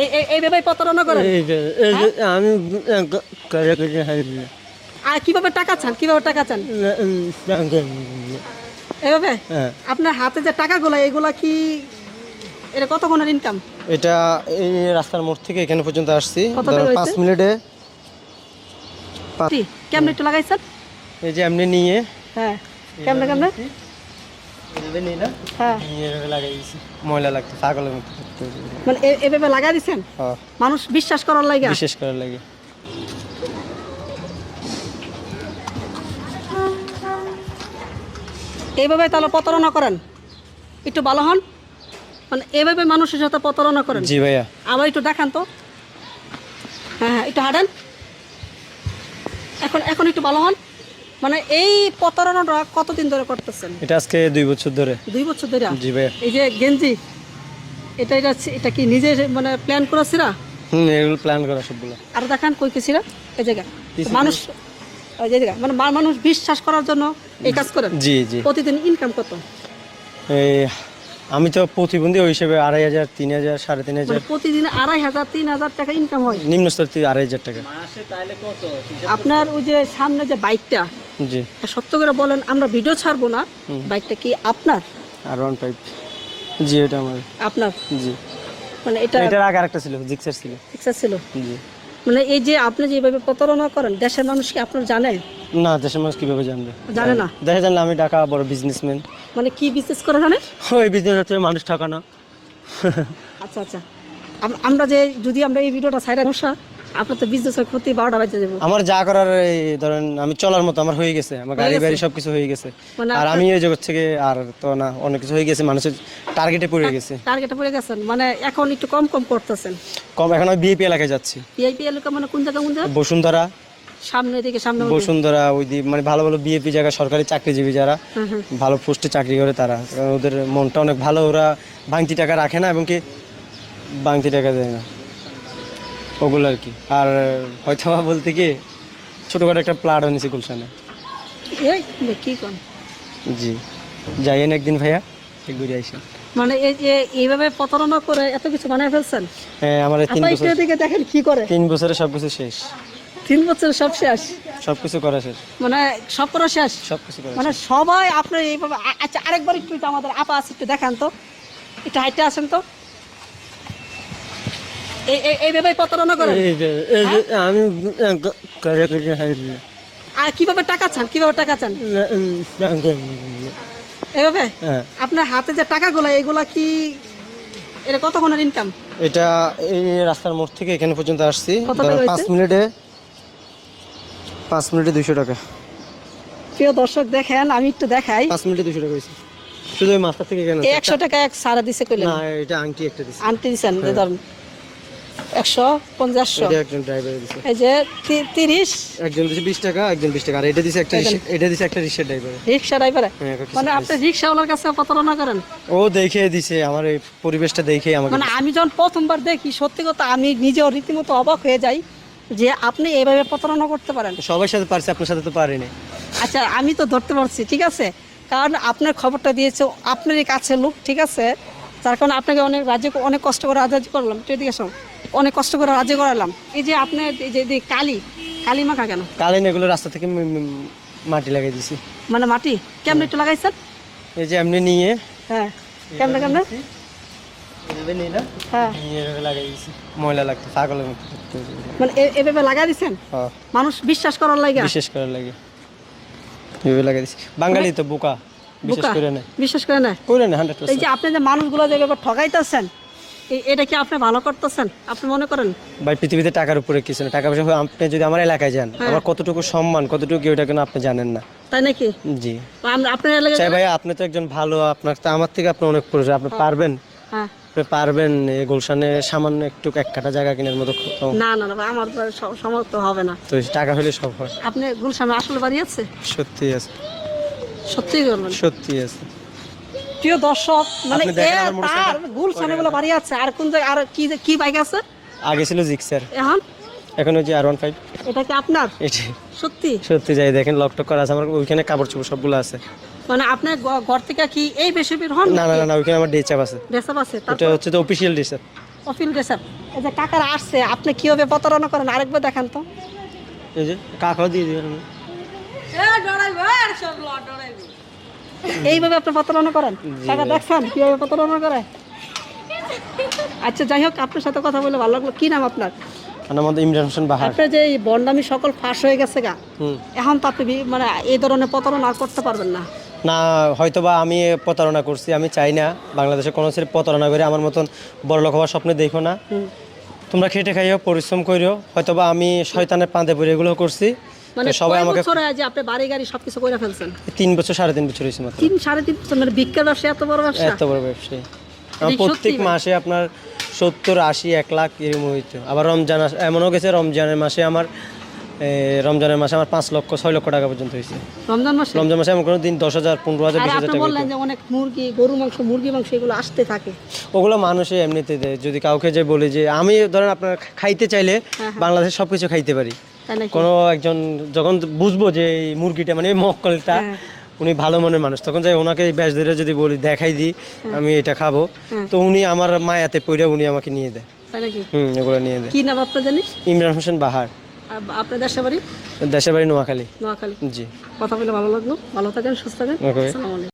এই এই এইভাবে প্রতারণা করেন। যে আমি করে করে হারিয়ে আর কীভাবে টাকা চান? কীভাবে টাকা চান? এইভাবে হ্যাঁ। আপনার হাতে যে টাকাগুলো এগুলা কি এটা কতক্ষণের ইনকাম এটা এই রাস্তার মোড় থেকে এখানে পর্যন্ত আসছি। পাঁচ মিনিটে। কেমনে একটু লাগাইছেন? এই যে এমনি নিয়ে। হ্যাঁ। কেমনে কেমনে? এভাবে নিলাম হ্যাঁ। এভাবে লাগাই দিয়েছি ময়লা লাগতো ছাগলের মতো। মানে এভাবে লাগা দিছেন? হ্যাঁ। মানুষ বিশ্বাস করার লাগা? বিশেষ করে লাগে। এইভাবে তাহলে প্রতারণা করেন? একটু ভালো হন? মানে এভাবে মানুষের সাথে প্রতারণা করেন? জি ভাইয়া। আবার একটু দেখান তো। হ্যাঁ হ্যাঁ একটু হাঁটেন। এখন এখন একটু ভালো হন। মানে এই প্রতারণাটা কতদিন ধরে করতেছেন? এটা আজকে দুই বছর ধরে। দুই বছর ধরে? জি ভাইয়া। এই যে গেঞ্জি এটা এটা এটা কি নিজে মানে প্ল্যান করেছিরা? হুম এগুলো প্ল্যান করা সবগুলো। আর দেখান কই কেছিরা এই জায়গা মানুষ এই জায়গা মানে মানুষ বিশ্বাস করার জন্য এই কাজ করেন? জি জি। প্রতিদিন ইনকাম কত? এই আমি তো প্রতিবন্ধী ওই হিসেবে আড়াই হাজার তিন হাজার সাড়ে তিন হাজার। মানে প্রতিদিন আড়াই হাজার তিন হাজার টাকা ইনকাম হয়। নিম্ন স্তর থেকে আড়াই হাজার টাকা। আপনার ওই যে সামনে যে বাইকটা জি। সত্য করে বলেন আমরা ভিডিও ছাড়বো না। বাইকটা কি আপনার? আর ওয়ান ফাইভ জি এটা আমার। আপনার? জি। মানে এটা এটার আগে আরেকটা ছিল জিক্সার ছিল। ফিক্সার ছিল? জি। মানে এই যে আপনি যেভাবে প্রতারণা করেন দেশের মানুষ কি আপনার জানে? না দেশের মানুষ কীভাবে জানবে? জানে না। দেখে জানলে আমি ঢাকা বড় বিজনেসম্যান মানে কি বিশেষ করে জানে ওই বিজনেস হচ্ছে মানুষ ঠকানো। আচ্ছা আচ্ছা। আমরা যে যদি আমরা এই ভিডিওটা সাইডে সমস্যা? আপনার তো বিজনেসের ক্ষতি বারোটা বাজে দেবো আমার যা করার এই ধরেন আমি চলার মতো আমার হয়ে গেছে। আমার গাড়ি বাড়ি সব কিছু হয়ে গেছে। মানে আর আমি এই জগৎ থেকে আর তো না অনেক কিছু হয়ে গেছে মানুষের টার্গেটে পড়ে গেছে। টার্গেটে পড়ে গেছেন? মানে এখন একটু কম কম করতেছেন? কম এখন আমি বিএপি এলাকায় যাচ্ছি। পিআইপি এলাকা মানে কোন জায়গা কোন জায়গা? বসুন্ধরা। সামনে দিকে সামনে বসুন্ধরা ওই মানে ভালো ভালো বিএপি জায়গা সরকারি চাকরিজীবী যারা ভালো পোস্টে চাকরি করে তারা। ওদের মনটা অনেক ভালো ওরা ভাঙতি টাকা রাখে না এবং কি ভাঙতি টাকা দেয় না। ওগুলো আর কি। আর হয়তো বলতে কি ছোটোখাটো একটা প্লাট এনেছি গুলশানে। কি কন? জি। যাইয়েন একদিন ভাইয়া ঘুরে আইসেন মানে এই যে এইভাবে প্রতারণা করে এত কিছু বানায় ফেলছেন? হ্যাঁ আমার তিন বছর দেখেন কি করে। তিন বছরে সব কিছু শেষ। তিন বছর সব শেষ। সব কিছু করা শেষ। মানে সব করা শেষ? সব কিছু করা মানে সবাই আপনার এইভাবে আচ্ছা আরেকবার একটু আমাদের আপা আছে একটু দেখান তো। একটু হাইটে আসেন তো। এই এই- এইভাবে প্রতারণা করেন? যে আমি হারিয়ে আর কীভাবে টাকা চান? কীভাবে টাকা চান? এইভাবে হ্যাঁ। আপনার হাতে যে টাকাগুলো এগুলা কি এটা কতক্ষণের ইনকাম এটা এই রাস্তার মোড় থেকে এখানে পর্যন্ত আসছি। পাঁচ মিনিটে পাঁচ মিনিটে দুইশো টাকা। প্রিয় দর্শক দেখেন আমি একটু দেখাই। পাঁচ মিনিটে দুইশো টাকা হয়েছে। শুধু ওই মাথা থেকে কেন একশো টাকা এক সারা দিছে কইলেন? না এটা আংটি একটা দিছে। আনতে দিছেন? যে ধরুন একশো পঞ্চাশশো। একজন ড্রাইভার দিছে। এই যে তিরিশ। একজন দিছে বিশ টাকা একজন বিশ টাকা। আর এটা দিছে একটা এটা দিছে একটা রিক্সা ড্রাইভার রিক্সা ড্রাইভারে হ্যাঁ মানে আপনি রিক্সাওয়ালার কাছে প্রতারণা করেন? ও দেখে দিছে আমার এই পরিবেশটা দেখে আমাকে মানে আমি যখন প্রথমবার দেখি সত্যি কথা আমি নিজেও রীতিমতো অবাক হয়ে যাই। যে আপনি এইভাবে প্রতারণা করতে পারেন। সবার সাথে পারছে আপনার সাথে তো পারিনি। আচ্ছা আমি তো ধরতে পারছি ঠিক আছে? কারণ আপনার খবরটা দিয়েছে আপনারই কাছে লোক ঠিক আছে? তার কারণে আপনাকে অনেক রাজ্য অনেক কষ্ট করে রাজি করলাম। একটু এদিকে আসুন। অনেক কষ্ট করে রাজি করালাম। এই যে আপনার এই যে কালি কালি মাখা কেন? কালীন এগুলো রাস্তা থেকে মাটি লাগিয়ে দিছি। মানে মাটি? কেমন একটু লাগাইছেন? এই যে এমনি নিয়ে হ্যাঁ কেমনে কেমনে? এভাবে নিলাম হ্যাঁ। এভাবে লাগিয়ে দিছি। ময়লা লাগতো ছাগলের মতো। মানে এভাবে লাগা দিছেন? হ্যাঁ। মানুষ বিশ্বাস করার লাগে? বিশেষ করে লাগে। এভাবে লাগিয়ে দিছি। বাঙালি তো বোকা করে বিশ্বাস করে না করে না হান্ড্রেড এই যে আপনি যে মানুষগুলো যে এভাবে ঠগাইতেছেন এটা কি আপনি ভালো করতেছেন? আপনি মনে করেন? ভাই পৃথিবীতে টাকার উপরে কিছু না। টাকা পয়সা আপনি যদি আমার এলাকায় যান হ্যাঁ। আমার কতটুকু সম্মান কতটুকু ওটা কেন আপনি জানেন না। তাই নাকি? জি। আপনার এলাকায় ভাই আপনি তো একজন ভালো আপনার আমার থেকে আপনি অনেক প্রয়োজন আপনি পারবেন? আপনি পারবেন গুলশানে সামান্য একটু এক কাটা জায়গা কেনার মতো না না না আমার সমর্থ হবে না। তো টাকা হলে সব হয়। আপনি গুলশানে আসলে বাড়ি আছে? সত্যি আছে। সত্যি করবেন সত্যি আছে। প্রিয় দর্শক মানে? তার গুলশানে বলে বাড়ি আছে। আর কোন জায়গায় আর কি কি বাইক আছে? আগে ছিল জিক্সার এখন? এখন ওই যে আর ওয়ান ফাইভ এটা কি আপনার? এটি। সত্যি? সত্যি যাই দেখেন লকটক করা আছে। আমার ওইখানে কাপড় চোপড় সবগুলো আছে। মানে আপনি গ- ঘর থেকে কি এই বেশি বের হন না না না না ওইখানে আমার ডে চাপ আছে। ডেসাপ আছে ওটা হচ্ছে তো অফিসিয়াল ডিসাপ অফিল রেসাপ এই যে টাকার আসছে আপনি কীভাবে প্রতারণা করেন? আরেকবার দেখান তো। এই যে কাকাও দিয়ে দিবেন এইভাবে আপনি প্রতারণা করেন? টাকা দেখছেন কীভাবে প্রতারণা করে? আচ্ছা যাই হোক আপনার সাথে কথা বলে ভালো লাগল। কি নাম আপনার? আমার মধ্যে ইমরান হোসেন বাহার। আপনার যে এই বন্ডামি সকল ফাঁস হয়ে গেছে গা হুম। এখন তো আপনি মানে এই ধরনের প্রতারণা আর করতে পারবেন না। না হয়তোবা আমি প্রতারণা করছি আমি চাই না বাংলাদেশে কোনো ছেলে প্রতারণা করে আমার মতন বড় লোক হওয়ার স্বপ্নে দেখো না। তোমরা খেটে খাইও পরিশ্রম করিও হয়তোবা আমি শয়তানের পাঁদে পড়ে এগুলো করছি। মানে সবাই আমাকে যে আপনি বাড়ি গাড়ি সবকিছু করে ফেলছেন? তিন বছর সাড়ে তিন বছর হয়েছে মাত্র। তিন সাড়ে তিন বছর মানে ভিক্ষার ব্যবসা এত বড় ব্যবসা? এত বড় ব্যবসায়ী আমার প্রত্যেক মাসে আপনার সত্তর আশি এক লাখ এরকম হইতো। আবার রমজান এমনও গেছে রমজানের মাসে আমার রমজানের মাসে আমার পাঁচ লক্ষ ছয় লক্ষ টাকা পর্যন্ত হয়েছে। রমজান মাসে? রমজান মাসে এমন কোনো দিন দশ হাজার পনেরো হাজার বিশ হাজার টাকা বললেন যে অনেক মুরগি গরু মাংস মুরগি মাংস এগুলো আসতে থাকে। ওগুলো মানুষে এমনিতে দেয়। যদি কাউকে যে বলি যে আমি ধরেন আপনার খাইতে চাইলে হ্যাঁ, বাংলাদেশে সব কিছু খাইতে পারি। কোনো একজন যখন বুঝব যে এই মুরগিটা মানে মক্কলটা হ্যাঁ। উনি ভালো মনের মানুষ। তখন যাই ওনাকে ব্যাস ধরে যদি বলি দেখাই দিই আমি এটা খাব। হ্যাঁ। তো উনি আমার মায়াতে পড়ে উনি আমাকে নিয়ে দেয়। হুম এগুলো নিয়ে দেয়। কি নাম আপনার জানি ইমরান হোসেন বাহার। আপনার দেশের বাড়ি দেশের বাড়ি নোয়াখালী। নোয়াখালী। জি। কথা বলে ভালো লাগল। ভালো থাকেন সুস্থ থাকেন। আসসালামু আলাইকুম।